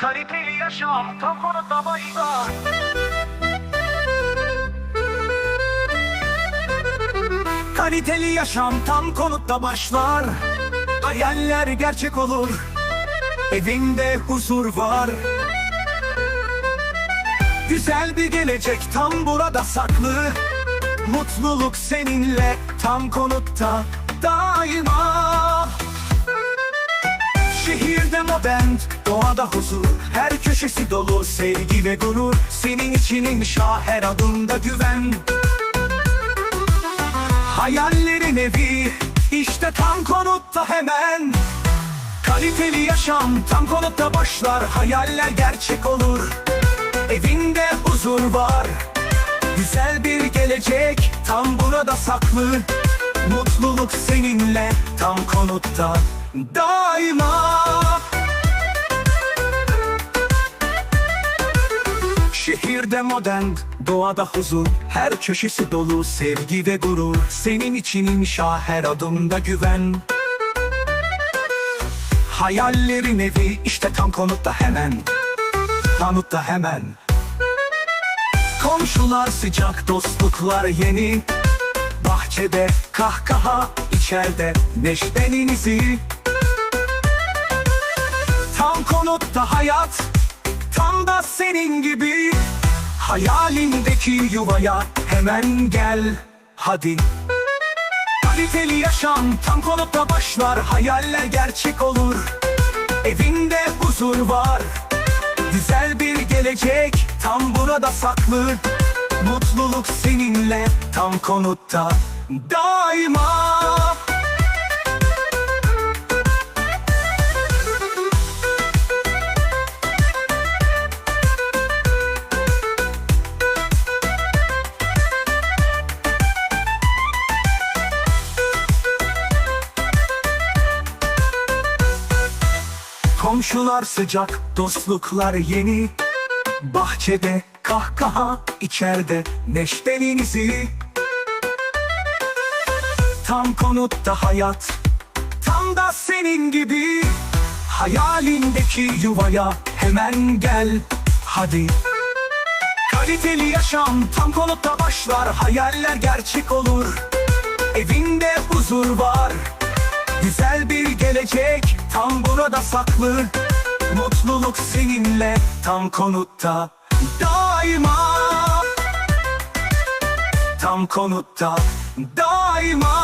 Kaliteli yaşam tam konuda başlar. Kaliteli yaşam tam konutta başlar. Hayaller gerçek olur. Evinde huzur var. Güzel bir gelecek tam burada saklı. Mutluluk seninle tam konutta daima. Şehirde modern, doğada huzur. Her köşesi dolu sevgi ve gurur. Senin için inşa her adımda güven. Hayallerin evi işte tam konutta hemen. Kaliteli yaşam tam konutta başlar. Hayaller gerçek olur. Evinde huzur var. Güzel bir gelecek tam burada saklı. Mutluluk seninle tam konutta daima. Şehirde modern, doğada huzur. Her köşesi dolu sevgi ve gurur. Senin için inşa her adımda güven. Hayallerin evi işte tam konutta hemen. Konutta hemen. Komşular sıcak, dostluklar yeni. Bahçede kahkaha, içeride neşenin izi Tam konutta hayat, tam da senin gibi. Hayalindeki yuvaya hemen gel, hadi. Kaliteli yaşam tam konutta başlar Hayaller gerçek olur. Evinde huzur var Güzel bir gelecek tam burada saklı. Mutluluk seninle tam konutta daima Komşular sıcak, dostluklar yeni. Bahçede kahkaha, içeride neştenin izi Tam konutta hayat, tam da senin gibi. Hayalindeki yuvaya hemen gel, hadi. Kaliteli yaşam tam konutta başlar Hayaller gerçek olur. Evinde huzur var Güzel bir gelecek tam burada saklı. Mutluluk seninle tam konutta. Daima. Tam konutta. Daima